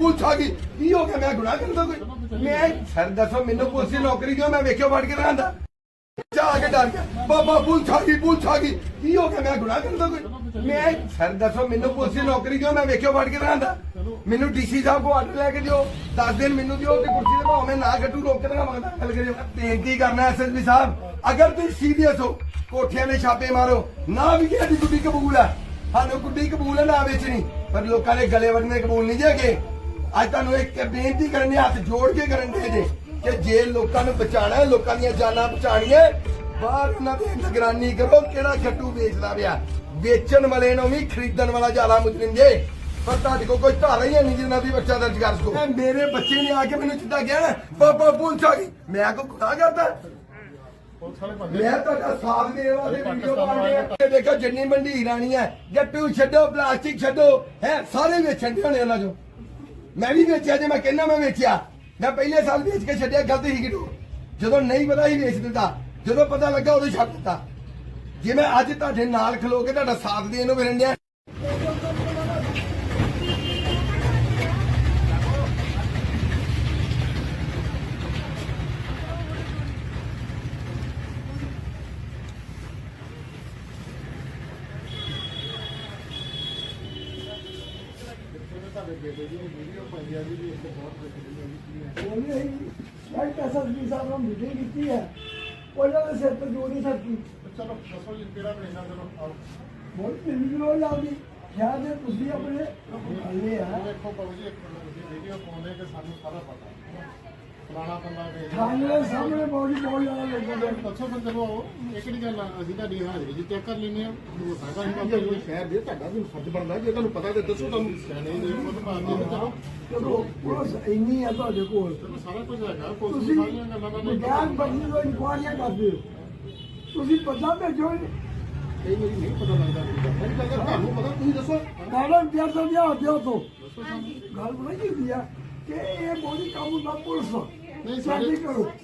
Police ਆ ਗਈ ਕੀ ਹੋ ਗਿਆ? ਮੈਂ ਗੁਨਾਹ ਕਰਦਾ ਕੋਈ? ਮੈਂ ਸਰ ਦੱਸੋ, ਮੈਨੂੰ ਪੁਲਿਸ ਦੀ ਨੌਕਰੀ ਦਿਓ ਮੈਂ ਵੇਖਿਓ ਫੜ ਕੇ ਰਹਾਂਦਾ। ਜਾ ਕੇ ਡਰ ਗਿਆ। ਬਾਬਾ, ਪੁਲਿਸ ਆ ਗਈ, ਪੁਲਿਸ ਆ ਗਈ। ਕੀ ਹੋ ਗਿਆ? ਮੈਂ ਗੁਨਾਹ ਕਰਦਾ ਕੋਈ? ਮੈਂ ਸਰ ਦੱਸੋ, ਮੈਨੂੰ ਪੁਲਿਸ ਦੀ ਨੌਕਰੀ ਦਿਓ ਮੈਂ ਵੇਖਿਓ ਫੜ ਕੇ ਰਹਾਂਦਾ। ਮੈਨੂੰ ਡੀਸੀ ਸਾਹਿਬ ਕੋ ਆਰਡਰ ਲੈ ਕੇ ਦਿਓ। 10 ਦਿਨ ਮੈਨੂੰ ਦਿਓ ਤੇ ਕੁਰਸੀ ਤੇ ਭਾਵੇਂ ਨਾ ਗੱਟੂ ਰੋਕ ਕੇ ਨਾ ਮੰਗਦਾ ਗੱਲ ਕਰਿਓ ਬੇਨਤੀ ਕਰਨਾ ਐਸਐਸਪੀ ਸਾਹਿਬ? ਅਗਰ ਤੁਸੀਂ ਸੀਰੀਅਸ ਹੋ, ਕੋਠਿਆਂ ਦੇ ਛਾਪੇ ਮਾਰੋ। ਨਾ ਵੀ ਸਾਡੀ ਗੁੱਡੀ ਕਬੂਲ ਆ ਸਾਨੂੰ ਗੁੱਡੀ ਕਬੂਲ ਹੈ, ਨਾ ਵੇਚਣੀ। ਪਰ ਲੋਕਾਂ ਦੇ ਗਲੇ ਵੜਨੇ ਕਬੂਲ ਨਹੀਂ ਜੇਗੇ ਅੱਜ ਤੁਹਾਨੂੰ ਇੱਕ ਬੇਨਤੀ ਕਰਨੀ ਹੱਥ ਜੋੜ ਕੇ ਕਰਨ ਦੇ ਜੇ, ਕਿ ਜੇ ਲੋਕਾਂ ਨੂੰ ਬਚਾਣਾ ਲੋਕਾਂ ਦੀਆਂ ਜਾਨਾਂ ਬਚਾਣੀਆਂ ਬਾਹਰ ਉਹਨਾਂ ਦੀ ਨਿਗਰਾਨੀ ਕਰੋ, ਕਿਹੜਾ ਗੱਟੂ ਵੇਚਦਾ ਪਿਆ? ਵੇਚਣ ਵਾਲੇ ਨੂੰ ਵੀ ਖਰੀਦਣ ਵਾਲਾ ਜ਼ਿਆਦਾ ਮੁਜਰਮ ਜੇ ਪਰ ਤੁਹਾਡੇ ਕੋਲ ਕੋਈ ਧਾਰਾ ਹੀ ਨਹੀਂ ਜਿੰਨਾ ਦੀ ਬੱਚਾ ਦਰਜ ਕਰ ਸਕੋ। ਮੇਰੇ ਬੱਚੇ ਨੇ ਆ ਕੇ ਮੈਨੂੰ ਜਿੱਦਾਂ ਕਿਹਾ ਨਾ ਬਾਬਾ ਪੁਲਿਸ ਆ ਗਈ। ਮੈਂ ਕੋ ਗੁਨਾਹ ਕਰਦਾ? ਮੈਂ ਤੁਹਾਡਾ ਸਾਥ ਦੇਣ ਵਾਸਤੇ ਵੀਡੀਓ ਪਾਉਂਦੇ ਆ ਦੇਖੋ ਜਿੰਨੀ ਮੰਡੀ ਰਾਣੀ ਹੈ, ਗੱਟੂ ਛੱਡੋ, ਪਲਾਸਟਿਕ ਛੱਡੋ, ਹੈ, ਸਾਰੇ ਵੇਚਣ ਦੇ ਹੋਣੇ ਉਹਨਾਂ ਚੋਂ। ਮੈਂ ਵੀ ਵੇਚਿਆ, ਜੇ ਮੈਂ ਕਹਿੰਦਾ ਮੈਂ ਵੇਚਿਆ। ਮੈਂ ਪਹਿਲੇ ਸਾਲ ਵੇਚ ਕੇ ਛੱਡਿਆ, ਗਲਤ ਹੀ ਕਿਡੋ ਜਦੋਂ ਨਹੀਂ ਪਤਾ ਹੀ ਵੇਚ ਦਿੰਦਾ, ਜਦੋਂ ਪਤਾ ਲੱਗਾ ਉਦੋਂ ਛੱਡ ਦਿੱਤਾ। ਜੇ ਮੈਂ ਅੱਜ ਤੁਹਾਡੇ ਨਾਲ ਖਲੋ ਕੇ ਤੁਹਾਡਾ ਸਾਥ ਦੇਣ ਨੂੰ ਫਿਰਨ ਡਿਆ ਉਹਨੇ ਮੈਂ ਪੈਸਾ ਵੀ ਸਾਹਿਬ ਨਾਲ ਮੀਟਿੰਗ ਕੀਤੀ ਹੈ। ਉਹਨਾਂ ਦੇ ਸਿਰ ਤੇ ਜੋੜੀ ਸਕਦੀ ਚਲੋ ਦੱਸੋ ਜੀ ਕਿਹੜਾ ਮਹੀਨਾ ਚਲੋ ਆਓ। ਬਹੁਤ ਪਿੰਡ ਰੋਜ਼ ਆਉਂਦੀ ਖਿਆਲ ਦੇ ਤੁਸੀਂ ਆਪਣੇ ਹੱਲੇ ਆ। ਦੇਖੋ ਬਾਬੂ ਜੀ ਇੱਕ ਮਿੰਟ ਤੁਸੀਂ ਵੀਡੀਓ ਪਾਉਂਦੇ ਕਿ ਸਾਨੂੰ ਸਾਰਾ ਪਤਾ। ਹੈ। ਫਲਾਣਾ ਬੰਦਾ ਵੇਚ ਥਾਣੇ ਦੇ ਸਾਹਮਣੇ ਬਹੁਤ ਬਹੁਤ ਜ਼ਿਆਦਾ ਲੋਕਾਂ ਦੇ ਦੱਸੋ ਫਿਰ ਚਲੋ ਆਓ ਇਹ ਕਿਹੜੀ ਗੱਲ ਆ ਅਸੀਂ ਤੁਹਾਡੀ ਹਾਜ਼ਰੀ ਜੀ ਚੈੱਕ ਕਰ ਲੈਂਦੇ ਆ ਉਹ ਸਾਡਾ ਹੀ ਬਾਬਾ ਜੀ ਸ਼ਹਿਰ ਦੇ ਤੁਹਾਡਾ ਵੀ ਫਰਜ਼ ਬਣਦਾ ਜੇ ਤੁਹਾਨੂੰ ਪਤਾ ਤੇ ਦੱਸੋ ਤੁਹਾਨੂੰ ਸਿਆਣੇ ਜੀ ਖੁਦ ਮਾਰਦੇ ਨੇ ਚਲੋ ਚਲੋ ਪੁਲਿਸ ਇੰਨੀ ਹੈ ਤੁਹਾਡੇ ਕੋਲ। ਚਲੋ ਸਾਰਾ ਕੁਝ ਹੈਗਾ ਪੁਲਿਸ ਤੁਸੀਂ ਨੂੰ ਸਾਰੀਆਂ ਗੱਲਾਂ ਦਾ ਨਹੀਂ ਵਿਗਿਆਨ ਬੰਦੀ ਤੋਂ ਇਨਕੁਆਰੀਆਂ ਕਰਦੇ ਹੋ। ਤੁਸੀਂ ਪਤਾ ਭੇਜੋ ਕਈ ਵਾਰੀ ਨਹੀਂ ਪਤਾ ਲੱਗਦਾ ਨਹੀਂ ਲੱਗਦਾ ਤੁਹਾਨੂੰ ਪਤਾ ਤੁਸੀਂ ਦੱਸੋ। ਮੈਡਮ ਪਿਆਰ ਤੋਂ ਲਿਆ ਦਿਓ ਤੋਂ। ਦੱਸੋ ਸਾਨੂੰ। ਗੱਲ ਬਣਾ ਕੀ ਹੁੰਦੀ ਆ ਕਿ ਇਹ ਬੋਲੀ ਕੰਮ ਦਾ ਪੁਲਿਸ ਨਹੀਂ ਸਾਰੇ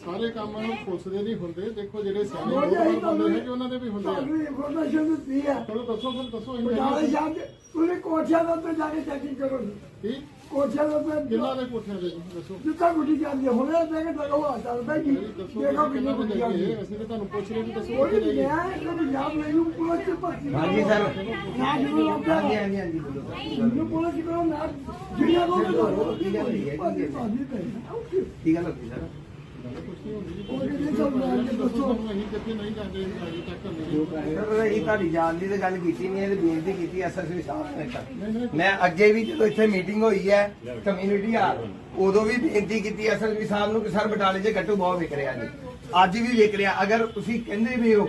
ਸਾਰੇ ਕੰਮ ਪੁਲਿਸ ਦੇ ਨਹੀਂ ਹੁੰਦੇ। ਦੇਖੋ ਜਿਹੜੇ ਸਿਆਣੇ ਲੋਕ ਹੁੰਦੇ ਨੇ ਕਿ ਉਹਨਾਂ ਦੇ ਵੀ ਹੁੰਦੇ ਆ। ਤੁਹਾਨੂੰ ਇਨਫੋਰਮੇਸ਼ਨ ਦਿੱਤੀ ਹੈ ਚਲੋ ਦੱਸੋ ਫਿਰ ਦੱਸੋ ਬਟਾਲੇ ਇੰਨਾ ਸ਼ਾਮ ਦੇ ਤੁਸੀਂ ਕੋਠਿਆਂ ਦੇ ਉੱਤੇ ਜਾ ਕੇ ਚੈਕਿੰਗ ਕਰੋ ਜੀ। ਠੀਕ ਕੋਠਿਆਂ ਦੇ ਉੱਤੇ ਕਿੰਨਾ ਦੇ ਕੋਠਿਆਂ ਦੇ ਜੀ ਦੱਸੋ। ਜਿੱਦਾਂ ਗੁੱਡੀ ਜਾਂਦੀ ਹੈ ਹੁਣੇ ਦੇ ਕੇ ਦੇਖੋ ਆ ਚੱਲਦਾ ਜੀ ਦੱਸੋ ਦੇਖੋ ਕਿੰਨੀ ਗੁੱਡੀ ਜਾਂਦੀ ਜਾਈਏ ਹੈ ਅਸੀਂ ਤਾਂ ਤੁਹਾਨੂੰ ਪੁੱਛ ਰਹੇ ਵੀ ਦੱਸੋ ਉਹ ਕਿੱਥੇ ਜੀ ਜਾਈਏ ਮੈਂ ਕਦੇ ਯਾਦ ਨਹੀਂ ਪੁਲਿਸ ਚ ਭਰਤੀ ਹਾਂਜੀ ਸਰ। ਨਾ ਜਿਹਨੂੰ ਲੱਗਦਾ ਹਾਂਜੀ ਹਾਂਜੀ ਹਾਂਜੀ ਬੋਲੋ। ਜਿਹਨੂੰ ਪੁਲਿਸ ਚ ਕਰੋ ਨਾ ਜਿਹੜੀਆਂ ਕੋਲ ਕੀ ਗੱਲ ਹੋਈ ਹੈ? ਹੋਈ ਸਰ? ਅਸੀਂ ਤੁਹਾਡੀ ਜਾਣ ਦੀ ਤਾਂ ਗੱਲ ਕੀਤੀ ਨਹੀਂ ਇਹ ਬੇਨਤੀ ਕੀਤੀ ਐਸਐਸਪੀ ਸਾਹਿਬ ਨੇ ਤਾਂ ਮੈਂ ਅੱਗੇ ਵੀ ਜਦੋਂ ਇੱਥੇ ਮੀਟਿੰਗ ਹੋਈ ਹੈ ਕਮਿਊਨਿਟੀ ਹਾਲ, ਉਦੋਂ ਵੀ ਬੇਨਤੀ ਕੀਤੀ ਐਸਐਸਪੀ ਸਾਹਿਬ ਨੂੰ ਕਿ ਸਰ, ਬਟਾਲੇ 'ਚ ਗੱਟੂ ਬਹੁਤ ਵਿਕ ਰਿਹਾ ਜੀ। ਅੱਜ ਵੀ ਵਿਕ ਰਿਹਾ। ਅਗਰ ਤੁਸੀਂ ਕਹਿੰਦੇ ਵੀ ਹੋ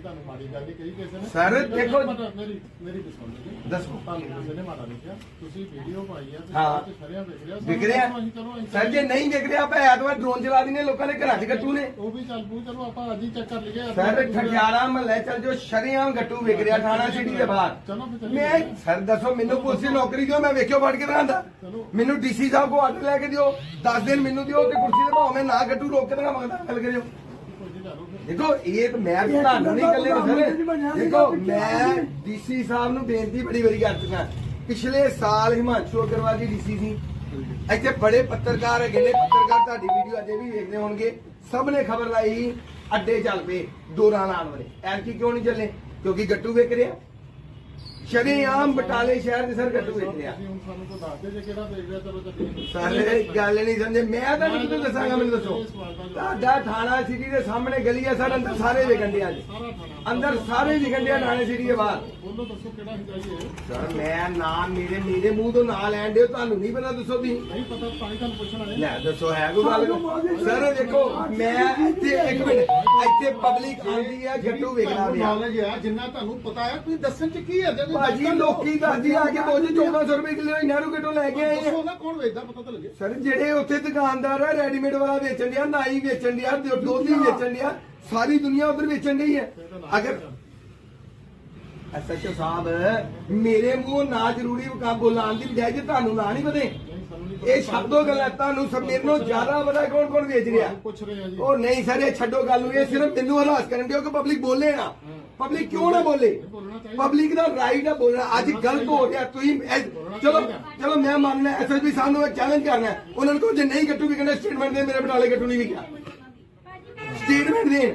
ਅਸੀਂ ਤੁਹਾਨੂੰ ਮਾੜੀ ਗੱਲ ਹੀ ਕਹੀ ਕਿਸੇ ਨੇ। Sir, ਦੇਖੋ- ਮੇਰੀ ਮੇਰੀ ਵੀ ਸੁਣ ਲਓ ਦੱਸੋ। ਤੁਹਾਨੂੰ ਕਿਸੇ ਨੇ ਮਾੜਾ ਲਿਖਿਆ ਤੁਸੀਂ ਵੀਡੀਓ ਪਾਈ ਆ ਤੇ ਹਾਂ। ਬਾਅਦ ਚ ਸਰਿਆਂ ਵਿਖ ਰਿਹਾ ਵਿਕ ਰਿਹਾ। ਅਸੀਂ ਚਲੋ ਅਸੀਂ ਸਰ ਜੇ ਨਹੀਂ ਵਿਕ ਰਿਹਾ ਆਪਾਂ ਐਤਵਾਰ ਡਰੋਨ ਚਲਾ ਦਿੰਦੇ ਲੋਕਾਂ ਦੇ ਘਰਾਂ 'ਚ ਗੱਟੂ ਨੇ। ਉਹ ਵੀ ਚੱਲ ਪੂ ਚਲੋ ਆਪਾਂ ਅੱਜ ਹੀ ਚੈੱਕ ਕਰ ਲਈਏ। ਸਰ ਠਠਿਆਰਾ ਮਹੱਲੇ ਚੱਲ ਜੋ ਸ਼ਰੀਆਮ ਗੱਟੂ ਵਿਕ ਰਿਹਾ ਥਾਣਾ ਸਿਟੀ ਦੇ ਬਾਹਰ। ਚਲੋ ਫਿਰ ਚੱਲੀਏ। ਮੈਂ ਸਰ ਦੱਸੋ ਮੈਨੂੰ ਪੁਲਿਸ ਦੀ ਨੌਕਰੀ ਦਿਓ ਮੈਂ ਵੇਖਿਓ ਫੜ ਕੇ ਰਹਾਂਦਾ ਚਲੋ। ਮੈਨੂੰ ਡੀਸੀ ਸਾਹਿਬ ਕੋ ਆਰਡਰ ਲੈ ਕੇ ਦਿਓ 10 ਦਿਨ ਮੈਨੂੰ ਦਿਓ ਤੇ ਕੁਰਸੀ ਤੇ ਭਾਵੇਂ ਮੈਂ ਨਾ ਗੱਟੂ ਰੋਕ ਕੇ ਨਾ ਮੰਗਦਾ ਗੱਲ ਕਰਿਓ ਕੋਈ ਨਹੀਂ ਲੈ ਲਓ ਫਿਰ ਦੇਖੋ ਇਹ ਮੈਂ ਵੀ ਤੁਹਾਨੂੰ ਨਹੀਂ ਇਕੱਲੇ ਨੂੰ ਸਰ ਦੇਖੋ ਮੈਂ ਡੀਸੀ ਸਾਹਿਬ ਨੂੰ ਬੇਨਤੀ ਬੜੀ ਵਾਰੀ ਕਰ ਚੁੱਕਾ। ਪਿਛਲੇ ਸਾਲ ਹਿਮਾਂਸ਼ੂ ਅਗਰਵਾਲ ਜੀ ਡੀਸੀ ਸੀ। ਇੱਥੇ ਬੜੇ ਪੱਤਰਕਾਰ ਹੈਗੇ ਨੇ। ਪੱਤਰਕਾਰ ਤੁਹਾਡੀ ਵੀਡੀਓ ਅਜੇ ਵੀ ਵੇਖਦੇ ਹੋਣਗੇ। ਸਭ ਨੇ ਖਬਰ ਲਾਈ ਅੱਡੇ ਚੱਲ ਪਏ ਦੋਰਾਂ ਲਾਉਣ ਵਾਲੇ। ਐਤਕੀ ਕਿਉਂ ਨਹੀਂ ਚੱਲੇ? ਕਿਉਂਕਿ ਗੱਟੂ ਵੇਚ ਰਿਹਾ। ਸ਼ਰੀਆਮ ਬਟਾਲੇ ਸ਼ਹਿਰ ਦੇ ਸਰ ਗੱਟੂ ਵੇਚ ਰਿਹਾ ਤੁਸੀਂ ਹੁਣ ਸਾਨੂੰ ਕੋਈ ਦੱਸ ਦੇ ਜੇ ਕਿਹੜਾ ਦੇਖ ਰਿਹਾ ਚਲੋ ਚੱਲੀਏ ਸਾਰੇ ਗੱਲ ਨਹੀਂ ਸਮਝੇ। ਮੈਂ ਤਾਂ ਨਹੀਂ ਤੁਹਾਨੂੰ ਦੱਸਾਂਗਾ ਮੈਨੂੰ ਦੱਸੋ। ਤੁਹਾਡਾ ਥਾਣਾ ਸਿਟੀ ਦੇ ਸਾਹਮਣੇ ਗਲੀ ਹੈ ਸਰ ਅੰਦਰ ਸਾਰੇ ਵਿਕੰਡਿਆਂ ਜੀ। ਸਾਰਾ ਥਾਣਾ ਅੰਦਰ ਸਾਰੇ ਵਿਕੰਡਿਆ ਥਾਣੇ ਸਿਟੀ ਦੇ ਬਾਹਰ। ਬੋਲੋ ਦੱਸੋ ਕਿਹੜਾ ਹੀ ਜਾਈਏ ਸਰ ਮੈਂ ਨਾਮ ਮੇਰੇ ਮੇਰੇ ਮੂੰਹ ਤੋਂ ਨਾਂ ਲੈਣ ਦਿਓ ਤੁਹਾਨੂੰ ਨਹੀਂ ਪਤਾ ਦੱਸੋ ਤੁਸੀਂ। ਨਹੀਂ ਪਤਾ ਤਾਂ ਹੀ ਤੁਹਾਨੂੰ ਪੁੱਛਣਾ ਹੈ ਲੈ ਦੱਸੋ ਹੈ ਕੋਈ ਗੱਲ ਸਰ ਦੇਖੋ ਮੈਂ ਇੱਥੇ ਇੱਕ ਮਿੰਟ ਇੱਥੇ ਪਬਲਿਕ ਆਂਦੀ ਹੈ ਗੱਟੂ ਵੇਖਣਾ ਨੌਲੇਜ ਆ ਜਿੰਨਾ ਤੁਹਾਨੂੰ ਪਤਾ ਹੈ ਤੁਸੀਂ ਦੱਸਣ ਚ ਕੀ ਹੈ? ਜੇ ਭਾਜੀ ਲੋਕੀ ਦੱਸਦੀ ਆ ਕੇ ਬੋਝ 1400 ਰੁਪਏ ਕਿਲੋ ਇਹਨਾਂ ਨੂੰ ਕਿੱਥੋਂ ਲੈ ਕੇ ਆਏ ਆ? ਦੱਸੋ ਨਾ ਕੌਣ ਵੇਚਦਾ? ਪਤਾ ਤਾਂ ਲੱਗੇ। ਸਰ ਜਿਹੜੇ ਉੱਥੇ ਦੁਕਾਨਦਾਰ ਆ ਰੈਡੀਮੇਡ ਵਾਲਾ ਵੇਚਣ ਡਿਆ ਨਾਈ ਵੇਚਣ ਡਿਆ ਦੁ- ਦੁੱਧ ਵੇਚਣ ਡਿਆ ਸਾਰੀ ਦੁਨੀਆ ਉਧਰ ਵੇਚਣ ਡਈ ਹੈ ਅਗਰ ਐਸਐਚਓ ਸਾਹਿਬ ਮੇਰੇ ਮੂੰਹ ਨਾ ਜ਼ਰੂਰੀ ਕੰਮ ਬੋਲਾਉਣ ਦੀ ਬਜਾਏ ਜੇ ਤੁਹਾਨੂੰ ਨਾ ਨਹੀਂ ਨਹੀਂ ਇਹ ਛੱਡੋ ਗੱਲਾਂ ਤੁਹਾਨੂੰ ਸਭ ਮੇਰੇ ਨੂੰ ਜ਼ਿਆਦਾ ਪਤਾ ਕੌਣ ਕੌਣ ਵੇਚ ਰਿਹਾ? ਪੁੱਛ ਰਹੇ ਆ ਜੀ। ਉਹ ਨਹੀਂ ਸਰ ਇਹ ਛੱਡੋ ਗੱਲ ਨੂੰ ਇਹ ਸਿਰਫ ਮੈਨੂੰ ਹਰਾਸ ਕਰਨ ਦਿਓ ਕਿ ਪਬਲਿਕ ਬੋਲੇ ਨਾ। ਪਬਲਿਕ ਕਿਉਂ ਨਾ ਬੋਲੇ? ਪਬਲਿਕ ਦਾ ਰਾਈਟ ਹੈ ਬੋਲਣਾ। ਅੱਜ ਗਲਤ ਹੋ ਰਿਹਾ। ਤੁਸੀਂ ਚਲੋ ਚਲੋ ਮੈਂ ਮੰਨਣਾ ਐਸਐਸਪੀ ਸਾਹਿਬ ਨੂੰ ਚੈਲੰਜ ਕਰਨਾ ਉਹਨਾਂ ਨੂੰ ਕਹੋ, ਜੇ ਨਹੀਂ ਗੱਟੂ ਵੀ ਕਹਿੰਦਾ ਸਟੇਟਮੈਂਟ ਦੇ ਮੇਰੇ ਬਟਾਲੇ ਗੱਟੂ ਨਹੀਂ ਵੀ ਵਿਕਿਆ ਸਟੇਟਮੈਂਟ ਦੇਣ।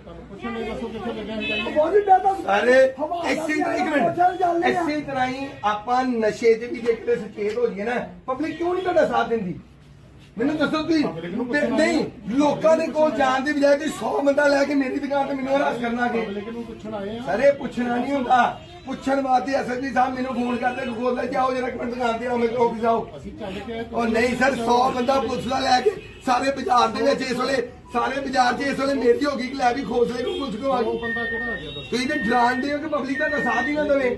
ਮੈਂ ਤਾਂ ਤੁਹਾਨੂੰ ਪੁੱਛਣ ਲਈ ਦੱਸੋ ਕਿੱਥੇ ਲੱਗਿਆ ਹੈ ਜਾਈਏ ਬਹੁਤ ਜ਼ਿਆਦਾ ਅਰੇ ਹਵਾ ਐਸੇ ਚੱਲ ਇੱਕ ਰਹੀ ਆ, ਚੱਲ ਮਿੰਟ। ਰਹੀ ਆ। ਐਸੇ ਤਰ੍ਹਾਂ ਹੀ ਆਪਾਂ ਨਸ਼ੇ 'ਚ ਵੀ ਜੇ ਕਿਤੇ ਸੁਚੇਤ ਹੋ ਜਾਈਏ ਨਾ ਪਬਲਿਕ ਕਿਉਂ ਨਹੀਂ ਤੁਹਾਡਾ ਸਾਥ ਦਿੰਦੀ? ਮੈਨੂੰ ਦੱਸੋ ਤੁਸੀਂ ਤੇ ਨਹੀਂ ਲੋਕਾਂ ਦੇ ਕੋਲ ਜਾਣ ਦੀ ਬਜਾਏ ਤੁਸੀਂ 100 ਬੰਦਾ ਲੈ ਕੇ ਮੇਰੀ ਦੁਕਾਨ ਤੇ ਮੈਨੂੰ ਹਰਾਸ ਕਰਨਾ ਕਿ ਪਬਲਿਕ ਨੂੰ ਪੁੱਛਣ ਆਏ ਆ। ਸਰ ਇਹ ਪੁੱਛਣਾ ਨਹੀਂ ਹੁੰਦਾ। ਪੁੱਛਣ ਵਾਸਤੇ ਐਸਐਸਪੀ ਸਾਹਿਬ ਮੈਨੂੰ ਫੋਨ ਕਰਦੇ ਗੋਲ ਲੈ ਜਾਓ ਜਰਾ ਕਮੈਂਟ ਦੁਕਾਨ ਤੇ ਆਓ ਮੇਰੇ ਆਫਿਸ ਉਹ ਨਹੀਂ ਸਰ 100 ਬੰਦਾ ਪੁਲਿਸ ਦਾ ਲੈ ਕੇ ਸਾਰੇ ਬਾਜ਼ਾਰ ਦੇ ਵਿੱਚ ਇਸ ਵੇਲੇ ਸਾਰੇ ਬਾਜ਼ਾਰ 'ਚ ਇਸ ਵੇਲੇ ਮੇਰੀ ਹੋ ਗਈ ਕਿ ਲੈ ਵੀ ਖੋਸਲੇ ਨੂੰ ਪੁਲਿਸ ਕੋ ਆ ਗਈ। ਤੁਸੀਂ ਤੇ ਹੋ ਕਿ ਪਬਲਿਕ ਦਾ ਸਾਥ ਹੀ ਨਾ ਦੇਵੇ।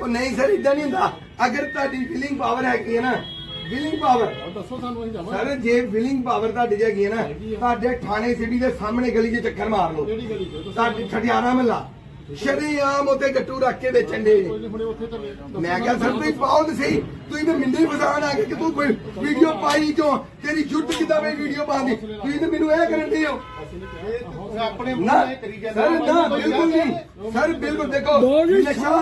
ਉਹ ਨਹੀਂ ਸਰ ਇਦਾਂ ਨਹੀਂ ਹੁੰਦਾ। ਅਗਰ ਤੁਹਾਡੀ ਵਿਲਿੰਗ ਪਾਵਰ ਹੈਗੀ ਹੈ ਨਾ ਵਿਲਿੰਗ ਪਾਵਰ ਦੱਸੋ ਸਾਨੂੰ ਅਸੀਂ ਜਾਵਾਂਗੇ ਸਰ ਜੇ ਵਿਲਿੰਗ ਪਾਵਰ ਤੁਹਾਡੀ ਹੈਗੀ ਹੈ ਨਾ ਤੁਹਾਡੇ ਥਾਣੇ ਸਿਟੀ ਦੇ ਸਾਹਮਣੇ ਗਲੀ 'ਚ ਚੱਕਰ ਮਾਰ ਲਓ। ਕਿਹੜੀ ਗਲੀ ਚ? ਦੱਸੋ ਤੁਹਾਡੇ ਠਠਿਆਣਾ ਮੱਲਾ ਸ਼ਰੀਆਮ ਉਤੇ ਗੱਟੂ ਰੱਖ ਕੇ ਵੇਚਣ ਦੇ। ਮੈਂ ਕਿਹਾ ਸਰ ਤੁਸੀਂ ਪਾਓ ਤੇ ਸਹੀ। ਤੁਸੀਂ ਤੇ ਮਿੰਦੇ ਫਸਾਣ ਆ ਗਏ ਕਿ ਤੂੰ ਕੋਈ ਵੀਡੀਓ ਪਾਈ ਕਿਉਂ? ਤੇਰੀ ਜੁੱਟ ਕਿਦਾਂ ਵੇ ਵੀਡੀਓ ਪਾਉਂਦੀ ਤੁਸੀਂ ਤੇ ਮੈਨੂੰ ਇਹ ਕਰਨ ਦੇ ਹੋ। ਆਪਣੇ ਨਾ ਸਰ ਨਾ ਬਿਲਕੁਲ ਨਹੀਂ। ਸਰ ਬਿਲਕੁਲ ਦੇਖੋ ਨਸ਼ਾ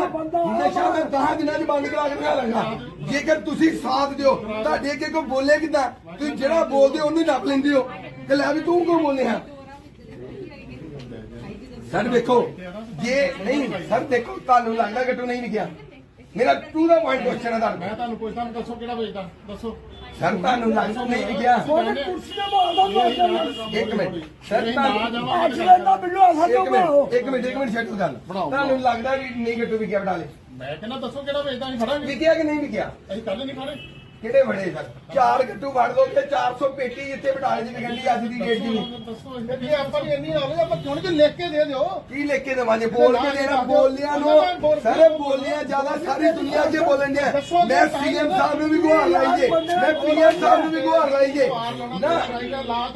ਨਸ਼ਾ ਮੈਂ 10 ਦਿਨਾਂ ਚ ਬੰਦ ਕਰਾ ਕੇ ਲਾਂਗਾ ਜੇਕਰ ਤੁਸੀਂ ਸਾਥ ਦਿਓ ਤੁਹਾਡੇ ਅੱਗੇ ਕੋਈ ਬੋਲੇ ਕਿਦਾਂ? ਤੁਸੀਂ ਜਿਹੜਾ ਬੋਲਦੇ ਹੋ ਉਹਨੂੰ ਨੱਪ ਲੈਂਦੇ ਹੋ। ਤੇ ਲੈ ਵੀ ਤੂੰ ਕਿਉਂ ਬੋਲੇ ਆ? ਸਰ ਦੇਖੋ ਜੇ ਨਹੀਂ ਸਰ ਦੇਖੋ ਤੁਹਾਨੂੰ ਲੱਗਦਾ ਗੱਟੂ ਨਹੀਂ ਵਿਕਿਆ ਮੇਰਾ ਟੂ ਦਾ ਪੁਆਇੰਟ ਕੁਐਸਚਨ ਹੈ ਤੁਹਾਨੂੰ। ਮੈਂ ਤੁਹਾਨੂੰ ਪੁੱਛਦਾ ਦੱਸੋ ਕਿਹੜਾ ਵੇਚਦਾ? ਦੱਸੋ। ਸਰ ਤੁਹਾਨੂੰ ਲੱਗਦਾ ਨਹੀਂ ਵਿਕਿਆ ਉਹਨੇ ਕੁਰਸੀ ਤੇ ਮਾਰਦਾ ਇੱਕ ਮਿੰਟ। ਸਰ ਨਹੀਂ, ਤੁਹਾਨੂੰ ਅੱਜ ਤਾਂ ਬਿੱਲੋ ਆ ਸਾਡੇ ਮਿੰਟ ਇੱਕ ਮਿੰਟ ਇੱਕ ਮਿੰਟ ਛੱਡੋ ਗੱਲ। ਤੁਹਾਨੂੰ ਲੱਗਦਾ ਵੀ ਨਹੀਂ ਗੱਟੂ ਵਿਕਿਆ ਬਟਾਲੇ ਮੈਂ ਕਹਿੰਦਾ ਦੱਸੋ ਕਿਹੜਾ ਵੇਚਦਾ ਅਸੀਂ ਫੜਾਂਗੇ। ਵਿਕਿਆ ਕਿ ਨਹੀਂ ਵਿਕਿਆ ਅਸੀਂ ਕੱਲ ਨਹੀਂ ਫੜੇ। ਕਿਹੜੇ ਬੜੇ ਸਰ? ਚਾਰ ਗੱਟੂ ਵੜ ਦੋ ਤੇ 400 ਪੇਟੀ ਇੱਥੇ ਬਟਾਲੇ ਦੀ ਵਿਕਣ ਦੀ ਅੱਜ ਦੀ ਡੇਟ ਦੀ। ਦੱਸੋ ਇਹ ਆਪਾਂ ਨੂੰ ਇੰਨੀ ਨੌਲੇਜ ਆਪਾਂ ਕਿਉਂ ਨਹੀਂ ਲਿਖ ਕੇ ਦੇ ਦਿਓ? ਕੀ ਲਿਖ ਕੇ ਦੇਵਾਂਗੇ? ਬੋਲ ਕੇ ਦੇਣਾ ਬੋਲਿਆ ਨੂੰ। ਸਾਰੇ ਬੋਲਿਆ ਜ਼ਿਆਦਾ ਸਾਰੀ ਦੁਨੀਆ 'ਚ ਬੋਲਣ ਡਿਆ। ਮੈਂ ਸੀਐਮ ਸਾਹਿਬ ਨੂੰ ਵੀ ਗੁਹਾਰ ਲਾਈ ਜੇ। ਮੈਂ ਪੀਐਮ ਸਾਹਿਬ ਨੂੰ ਵੀ ਗੁਹਾਰ ਲਾਈ ਜੇ। ਨਾ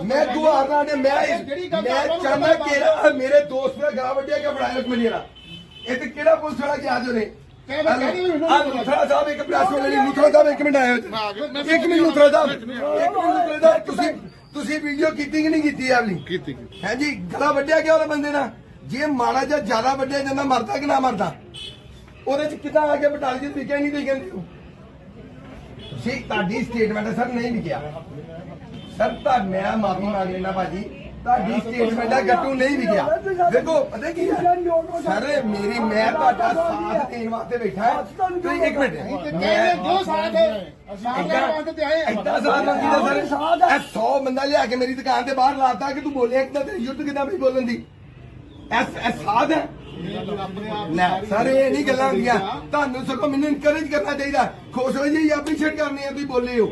ਮੈਂ ਗੁਹਾਰ ਲਾ ਦੇ ਮੈਂ ਮੈਂ ਚਾਹੁੰਦਾ ਕਿ ਮੇਰੇ ਦੋਸਤ ਦਾ ਗਲਾ ਵੱਢਿਆ ਕਿ ਬੜਾਇਆ ਇੱਕ ਮੇਰਾ ਇਹ ਤੇ ਕਿਹੜਾ ਪੁਲਿਸ ਵਾਲਾ ਗਿਆ ਜੋ ਨੇ ਲੁਥਰਾ ਸਾਹਿਬ ਇੱਕ ਪ੍ਰੈਸ ਵਾਲੇ ਨੇ ਲੁਥਰਾ ਸਾਹਿਬ ਇੱਕ ਮਿੰਟ ਆਇਓ ਇੱਕ ਮਿੰਟ ਲੁਥਰਾ ਸਾਹਿਬ ਇੱਕ ਮਿੰਟ ਲੁਥਰਾ ਸਾਹਿਬ ਤੁਸੀਂ ਤੁਸੀਂ ਵੀਡੀਓ ਕੀਤੀ ਕਿ ਨਹੀਂ ਕੀਤੀ ਆਪਣੀ? ਕੀਤੀ ਹੈ ਜੀ ਗਲਾ ਵੱਢਿਆ ਗਿਆ ਉਹਦੇ ਬੰਦੇ ਨਾਲ? ਜੇ ਮਾੜਾ ਜਿਹਾ ਜ਼ਿਆਦਾ ਵੱਢਿਆ ਜਾਂਦਾ ਮਰਦਾ ਕਿ ਨਾ ਮਰਦਾ? ਉਹਦੇ ਚ ਕਿਦਾਂ ਆ ਕੇ ਬਟਾਲੀ ਜੀ ਵਿਕਿਆ ਨਹੀਂ ਤੁਸੀਂ ਕਹਿੰਦੇ ਹੋ? ਜੀ ਤੁਹਾਡੀ ਸਟੇਟਮੈਂਟ ਸਰ ਨਹੀਂ ਵਿਕਿਆ। ਸਰ ਤਾਂ ਮੈਂ ਮਾਫੀ ਮੰਗ ਲੈਣਾ ਭਾਜੀ। ਤੁਹਾਡੀ ਸਟੇਟਮੈਂਟ ਹੈ ਗੱਟੂ ਨਹੀਂ ਵਿਕਿਆ ਦੇਖੋ ਪਤਾ ਕੀ ਹੈ ਸਰ ਮੇਰੀ ਮੈਂ ਤੁਹਾਡਾ ਸਾਥ ਦੇਣ ਵਾਸਤੇ ਬੈਠਾ ਹਾਂ। ਤੁਸੀਂ ਇੱਕ ਮਿੰਟ। ਕਹਿੰਦੇ ਜੋ ਸਾਥ ਹੈ ਅਸੀਂ ਏਦਾਂ ਵਾਸਤੇ ਤੇ ਆਏ ਏਦਾਂ ਸਾਥ ਮੰਗੀ ਦਾ ਸਰ ਇਹ 100 ਬੰਦਾ ਲਿਆ ਕੇ ਮੇਰੀ ਦੁਕਾਨ ਤੇ ਬਾਹਰ ਲਾਤਾ ਕਿ ਤੂੰ ਬੋਲਿਆ ਕਿਦਾਂ ਤੇ ਯੁੱਧ ਕਿਦਾਂ ਵੀ ਬੋਲਣ ਦੀ? ਐਸ ਐਸ ਸਾਧ ਹੈ। ਲੈ ਸਾਰੇ ਇਹ ਨਹੀਂ ਗੱਲਾਂ ਹੁੰਦੀਆਂ। ਤੁਹਾਨੂੰ ਸਗੋਂ ਮੈਨੂੰ ਇਨਕਰੇਜ ਕਰਨਾ ਚਾਹੀਦਾ। ਖੁਸ਼ ਹੋ ਜੀ ਐਪਰੀਸ਼ੀਏਟ ਕਰਨੀ ਆ ਤੁਸੀਂ ਬੋਲੇ ਹੋ।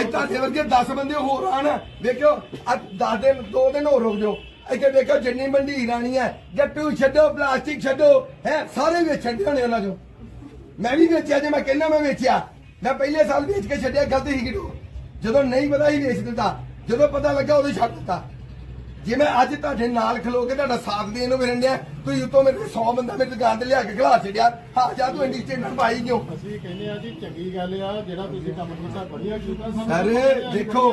ਅੱਜ ਤੁਹਾਡੇ ਵਰਗੇ 10 ਬੰਦੇ ਹੋਰ ਆਣ ਵੇਖਿਓ ਅੱਜ 10 ਦਿਨ 2 ਦਿਨ ਹੋਰ ਰੁਕ ਜਾਓ। ਇੱਥੇ ਵੇਖੋ ਜਿੰਨੀ ਮੰਡੀ ਰਾਣੀ ਹੈ ਜੱਟੂ ਛੱਡੋ ਪਲਾਸਟਿਕ ਛੱਡੋ ਹੈ ਸਾਰੇ ਵੇਚਣ ਦੇ ਹੋਣੇ ਉਹਨਾਂ ਚੋਂ। ਮੈਂ ਵੀ ਵੇਚਿਆ ਜੇ ਮੈਂ ਕਹਿੰਦਾ ਮੈਂ ਵੇਚਿਆ। ਮੈਂ ਪਹਿਲੇ ਸਾਲ ਵੇਚ ਕੇ ਛੱਡਿਆ ਗਲਤ ਹੀ ਕਿਡੋ ਜਦੋਂ ਨਹੀਂ ਪਤਾ ਹੀ ਵੇਚ ਦਿੱਤਾ। ਜਦੋਂ ਪਤਾ ਲੱਗਾ ਉਦੋਂ ਹੀ ਛੱਡ ਦਿੱਤਾ। ਜੇ ਮੈਂ ਅੱਜ ਤੁਹਾਡੇ ਨਾਲ ਖਲੋ ਕੇ ਤੁਹਾਡਾ ਸਾਥ ਦੇਣ ਨੂੰ ਮਿਲਣ ਡਿਆ ਤੁਸੀਂ ਉਤੋਂ ਮੇਰੇ 100 ਬੰਦਾ ਮੇਰੀ ਦੁਕਾਨ ਤੇ ਲਿਆ ਕੇ ਖਲਾ ਛੱਡਿਆ। ਹਾਂ ਜਾ ਤੂੰ ਇੰਡੀ ਸਟੇਟਮੈਂਟ ਪਾਈ ਕਿਉਂ? ਅਸੀਂ ਕਹਿੰਦੇ ਆ ਜੀ ਚੰਗੀ ਗੱਲ ਆ ਜਿਹੜਾ ਤੁਸੀਂ ਕੰਮ ਕੀਤਾ ਵਧੀਆ ਕੀਤਾ ਸਰ ਦੇਖੋ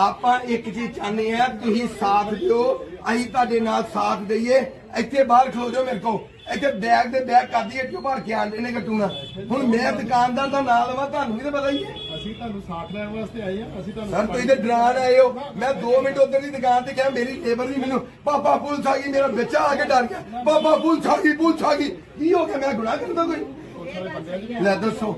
ਆਪਾਂ ਇੱਕ ਚੀਜ਼ ਚਾਹੁੰਦੇ ਆ ਤੁਸੀਂ ਸਾਥ ਦਿਓ ਅਸੀਂ ਤੁਹਾਡੇ ਨਾਲ ਸਾਥ ਦਈਏ ਇੱਥੇ ਬਾਹਰ ਖਲੋ ਜਾਓ ਮੇਰੇ ਕੋ ਇੱਥੇ ਬੈਗ ਦੇ ਬੈਗ ਕਰਦੀ ਕਿਉਂ ਭਰ ਕੇ ਆਂਦੇ ਨੇ ਗੱਟੂਣਾ ਹੁਣ ਮੈਂ ਦੁਕਾਨਦਾਰ ਦਾ ਨਾਮ ਲਵਾਂ ਤੁਹਾਨੂੰ ਵੀ ਤਾਂ ਪਤਾ ਹੀ ਹੈ। ਅਸੀਂ ਤੁਹਾਨੂੰ ਸਾਥ ਲੈਣ ਵਾਸਤੇ ਆਏ ਆ ਅਸੀਂ ਤੁਹਾਨੂੰ ਸਰ ਤੁਸੀਂ ਤੇ ਡਰਾਨ ਆਏ ਹੋ। ਮੈਂ 2 ਮਿੰਟ ਉਧਰ ਦੀ ਦੁਕਾਨ ਤੇ ਗਿਆ ਮੇਰੀ ਲੇਬਰ ਨਹੀਂ ਮੈਨੂੰ ਪਾਪਾ ਪੁਲਿਸ ਆ ਗਈ ਮੇਰਾ ਬੱਚਾ ਆ ਕੇ ਡਰ ਗਿਆ। ਪਾਪਾ ਪੁਲਿਸ ਆ ਗਈ ਪੁਲਿਸ ਆ ਗਈ। ਕੀ ਹੋ ਗਿਆ? ਮੈਂ ਗੁਨਾਹ ਕਰਦਾ ਕੋਈ? ਲੈ ਦੱਸੋ।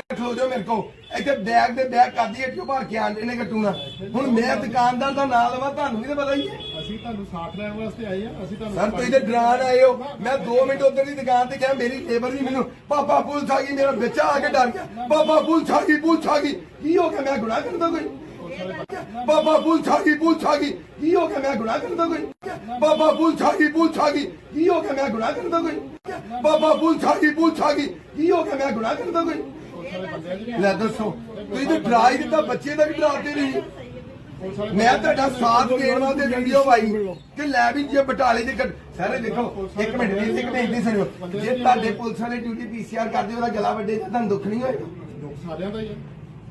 ਖਲੋ ਜਾਓ ਮੇਰੇ ਕੋ ਇੱਥੇ ਬੈਗ ਦੇ ਬੈਗ ਕਰਦੀ ਕਿਉਂ ਭਰ ਕੇ ਆਂਦੇ ਨੇ ਗੱਟੂਣਾ ਹੁਣ ਮੈਂ ਦੁਕਾਨਦਾਰ ਦਾ ਨਾਮ ਲਵਾਂ ਤੁਹਾਨੂੰ ਵੀ ਤਾਂ ਪਤਾ ਹੀ ਹੈ। ਅਸੀਂ ਤੁਹਾਨੂੰ ਸਾਥ ਲੈਣ ਵਾਸਤੇ ਆਏ ਆ ਅਸੀਂ ਤੁਹਾਨੂੰ ਸਰ ਤੁਸੀਂ ਤੇ ਡਰਾਨ ਆਏ ਹੋ। ਮੈਂ 2 ਮਿੰਟ ਉਧਰ ਦੀ ਦੁਕਾਨ ਤੇ ਗਿਆ ਮੇਰੀ ਲੇਬਰ ਨਹੀਂ ਮੈਨੂੰ ਪਾਪਾ ਪੁਲਿਸ ਆ ਗਈ ਮੇਰਾ ਬੱਚਾ ਆ ਕੇ ਡਰ ਗਿਆ। ਪਾਪਾ ਪੁਲਿਸ ਆ ਗਈ ਪੁਲਿਸ ਆ ਗਈ। ਕੀ ਹੋ ਗਿਆ? ਮੈਂ ਗੁਨਾਹ ਕਰਦਾ ਕੋਈ? ਬਾਬਾ ਪੁਲਿਸ ਆ ਗਈ ਪੁਲਿਸ ਆ ਗਈ। ਕੀ ਹੋ ਗਿਆ? ਮੈਂ ਗੁਨਾਹ ਕਰਦਾ ਕੋਈ? ਬਾਬਾ ਪੁਲਿਸ ਆ ਗਈ ਪੁਲਿਸ ਆ ਗਈ। ਕੀ ਹੋ ਗਿਆ? ਮੈਂ ਗੁਨਾਹ ਕਰਦਾ ਕੋਈ? ਬਾਬਾ ਪੁਲਿਸ ਆ ਗਈ ਪੁਲਿਸ ਆ ਗਈ। ਕੀ ਹੋ ਗਿਆ? ਮੈਂ ਗੁਨਾਹ ਕਰਦਾ ਕੋਈ? ਲੈ ਦੱਸੋ। ਤੁਸੀਂ ਤਾਂ ਡਰਾ ਹੀ ਦਿੱਤਾ, ਬੱਚੇ ਦਾ ਵੀ ਨਹੀਂ। ਮੈਂ ਤੁਹਾਡਾ ਸਾਥ ਦੇਣ ਵਾਸਤੇ ਵੀਡੀਓ ਪਾਈ ਕਿ ਲੈ ਵੀ ਜੇ ਬਟਾਲੇ ਦੇ ਸਾਰੇ ਦੇਖੋ, ਇੱਕ ਮਿੰਟ ਦੀ ਇੱਕ ਮਿੰਟ ਨਹੀਂ ਸੁਣਿਓ ਜੇ ਤੁਹਾਡੇ ਪੁਲਿਸ ਵਾਲੇ ਡਿਊਟੀ ਪੀਸੀਆਰ ਕਰਦੇ ਉਹਦਾ ਗਲਾ ਵੱਡੇ, ਤਾਂ ਤੁਹਾਨੂੰ ਦੁੱਖ ਨਹੀਂ ਹੋਏਗਾ? ਦੁੱਖ ਸਾਰਿਆਂ ਦਾ ਹੀ ਹੈ।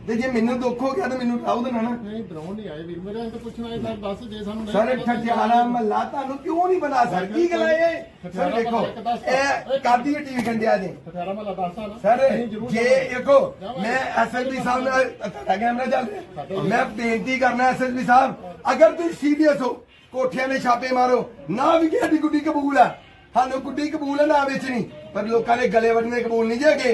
ਤੇ ਜੇ ਮੈਨੂੰ ਦੁੱਖ ਹੋ ਗਿਆ ਤਾਂ ਮੈਨੂੰ ਡਰਾਉ ਦੇਣਾ ਨਾ ਨਹੀਂ ਡਰਾਉਣ ਨਹੀਂ ਆਏ ਵੀਰ ਮੇਰੇ ਤਾਂ ਪੁੱਛਣਾ ਹੈ ਸਰ ਦੱਸ ਜੇ ਸਾਨੂੰ ਨਹੀਂ ਸਰ ਪਤਾ ਠਠਿਆਰਾ ਮਹੱਲਾ ਤੁਹਾਨੂੰ ਕਿਉਂ ਨਹੀਂ ਬਣਾ ਸਰ? ਕੀ ਗੱਲ ਹੈ ਇਹ? ਸਰ ਦੇਖੋ ਇਹ ਕਾਦੀ ਟੀਵੀ ਕੰਡਿਆ ਜੀ। ਠਠਿਆਰਾ ਮਹੱਲਾ ਦੱਸਦਾ ਨਾ ਸਰ ਅਸੀਂ ਜ਼ਰੂਰ ਜੇ ਦੇਖੋ ਮੈਂ ਐਸਐਸਪੀ ਸਾਹਿਬ ਨਾਲ ਤੁਹਾਡਾ ਕੈਮਰਾ ਚੱਲ ਰਿਹਾ। ਮੈਂ ਬੇਨਤੀ ਕਰਨਾ ਐਸਐਸਪੀ ਸਾਹਿਬ ਅਗਰ ਤੁਸੀਂ ਸੀਰੀਅਸ ਹੋ ਕੋਠਿਆਂ ਦੇ ਛਾਪੇ ਮਾਰੋ ਨਾ ਵੀ ਸਾਡੀ ਗੁੱਡੀ ਕਬੂਲ ਹੈ ਸਾਨੂੰ ਗੁੱਡੀ ਕਬੂਲ ਹੈ ਨਾ ਵੇਚਣੀ। ਪਰ ਲੋਕਾਂ ਦੇ ਗਲੇ ਵੱਢਣੇ ਕਬੂਲ ਨਹੀਂ ਜੇਗੇ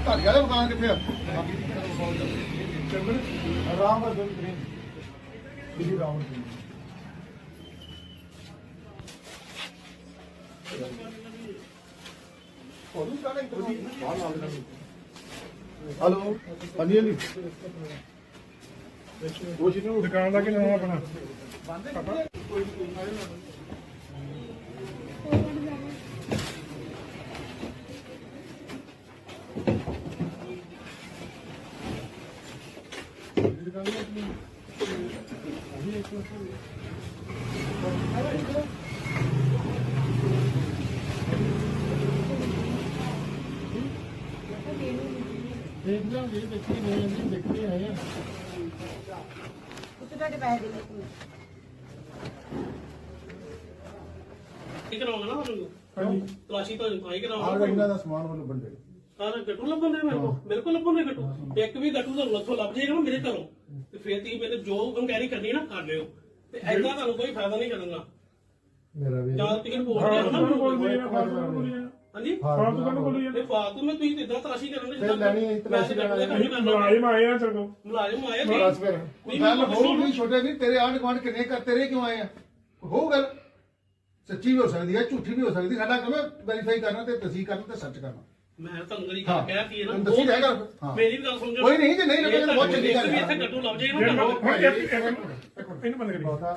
ਤੁਹਾਡੇ ਵਾਲੇ ਮਕਾਨ ਕਿੱਥੇ ਆ ਰਾਮ ਬਦਲ ਗ੍ਰੀਨ ਜੀ ਰਾਮ ਹਲੋ ਹਾਂਜੀ ਹਾਂਜੀ। ਉਹ ਜੀ ਨੂੰ ਦੁਕਾਨ ਦਾ ਕੀ ਨਾਮ ਆਪਣਾ? ਦੇਖ ਲਾਂਗੇ ਦੇਖੀ ਨਹੀਂ ਜੀ ਦੇਖੀ ਆਏ ਆ। ਉੱਥੇ ਤੁਹਾਡੇ ਪੈਸੇ ਦੇ ਦਿੱਤੇ ਕਰਾਉਂਗਾ ਨਾ ਤੁਹਾਨੂੰ? ਤਲਾਸ਼ੀ ਤਾਂ ਕਾਈ ਆ ਕਰਾਉਂਗਾ ਇਹਨਾਂ ਦਾ ਸਮਾਨ ਵੱਲੋਂ ਬੰਦੇ ਸਾਰਾ ਗੱਟੂ ਲੱਭਣ ਦੇ ਮੇਰੇ ਕੋਲ? ਮੇਰੇ ਕੋਲ ਲੱਭਣ ਦੇ ਗੱਟੂ? ਇੱਕ ਵੀ ਗੱਟੂ ਤੁਹਾਨੂੰ ਲੱਥੋਂ ਲੱਭ ਜਾਏਗਾ ਨਾ ਮੇਰੇ ਘਰੋਂ। ਤੇ ਫੇਰ ਤੁਸੀਂ ਮੇਰੇ ਜੋ ਇਨਕੁਆਇਰੀ ਕਰਨੀ ਹੈ ਨਾ ਕਰ ਲਿਓ। ਤੇ ਐਦਾਂ ਤੁਹਾਨੂੰ ਕੋਈ ਫਾਇਦਾ ਨਹੀਂ ਕਰਨਾ। ਮੇਰਾ ਵੀ ਜਾਂ ਤੁਸੀਂ ਰਿਪੋਰਟ ਦੇ ਨਾ। ਹਾਂਜੀ? ਫਾਲਤੂ ਕੰਮ ਬੋਲੀ ਤੇ ਫਾਲਤੂ ਮੈਂ ਤੁਸੀਂ ਇਦਾਂ ਤਲਾਸ਼ੀ ਕਰਨ ਦੇ ਫਿਰ ਲੈਣੀ ਹੈ, ਤਲਾਸ਼ੀ ਲੈਣੀ ਹੈ। ਮੁਲਾਜ਼ਮ ਆਏ ਆ ਚਲੋ ਮੁਲਾਜ਼ਮ ਆਏ ਬਸ ਫਿਰ ਨਹੀਂ, ਗੱਲ ਮੈਂ ਹੋ ਨਹੀਂ ਛੋਟੇ ਨਹੀਂ ਤੇਰੇ ਆਂਢ ਗੁਆਂਢ ਕਿੰਨੇ ਕਰ ਤੇਰੇ ਕਿਉਂ ਆਏ ਆ? ਹੋ ਗੱਲ। ਸੱਚੀ ਵੀ ਹੋ ਸਕਦੀ ਹੈ ਝੂਠੀ ਵੀ ਹੋ ਸਕਦੀ। ਸਾਡਾ ਕੰਮ ਵੈਰੀਫਾਈ ਕਰਨਾ ਤੇ ਤਸਦੀਕ ਕਰਨਾ ਤੇ ਸੱਚ ਕਰਨਾ। ਮੈਂ ਤੁਹਾਨੂੰ ਗਰੀ ਹਾਂ। ਕਹਿ ਕੀ ਹੈ ਤੈਨੂੰ ਨਾ ਦੱਸੀ ਜਾਏਗਾ। ਹਾਂ। ਮੇਰੀ ਵੀ ਗੱਲ ਸਮਝੋ ਕੋਈ ਨਹੀਂ, ਜੇ ਨਹੀਂ ਲੱਗੇਗਾ ਤਾਂ ਬਹੁਤ ਚੰਗੀ ਗੱਲ ਹੈ। ਇੱਥੇ ਗੱਟੂ ਲੱਭ ਜਾਏਗਾ ਨਾ ਮਿੰਟ ਇਹਨੂੰ ਬੰਦ ਕਰੀ ਬਹੁਤਾ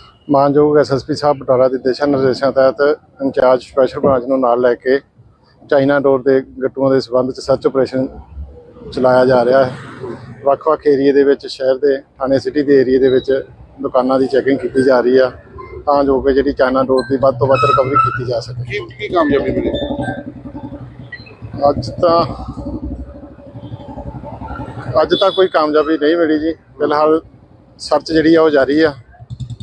ਮਾਨਯੋਗ ਐਸਐਸਪੀ ਸਾਹਿਬ ਬਟਾਲਾ ਦੇ ਦਿਸ਼ਾ ਨਿਰਦੇਸ਼ਾਂ ਤਹਿਤ ਇੰਚਾਰਜ ਸਪੈਸ਼ਲ ਬ੍ਰਾਂਚ ਨੂੰ ਨਾਲ ਲੈ ਕੇ ਚਾਈਨਾ ਡੋਰ ਦੇ ਗੱਟੂਆਂ ਦੇ ਸਬੰਧ ਚ ਸਰਚ ਆਪਰੇਸ਼ਨ ਚਲਾਇਆ ਜਾ ਰਿਹਾ ਹੈ। ਵੱਖ-ਵੱਖ ਏਰੀਏ ਦੇ ਵਿੱਚ ਸ਼ਹਿਰ ਦੇ ਥਾਣੇ ਸਿਟੀ ਦੇ ਏਰੀਏ ਦੇ ਵਿੱਚ ਦੁਕਾਨਾਂ ਦੀ ਚੈਕਿੰਗ ਕੀਤੀ ਜਾ ਰਹੀ ਆ ਤਾਂ ਜੋ ਕਿ ਜਿਹੜੀ ਚਾਈਨਾ ਡੋਰ ਦੀ ਵੱਧ ਤੋਂ ਵੱਧ ਰਿਕਵਰੀ ਕੀਤੀ ਜਾ ਸਕੇ। ਕੀ ਕੀ ਕਾਮਯਾਬੀ ਮਿਲੀ ਅੱਜ ਤਾਂ ਅੱਜ ਤਾਂ ਕੋਈ ਕਾਮਯਾਬੀ ਨਹੀਂ ਮਿਲੀ ਜੀ। ਫਿਲਹਾਲ ਸਰਚ ਜਿਹੜੀ ਆ ਉਹ ਜਾਰੀ ਆ।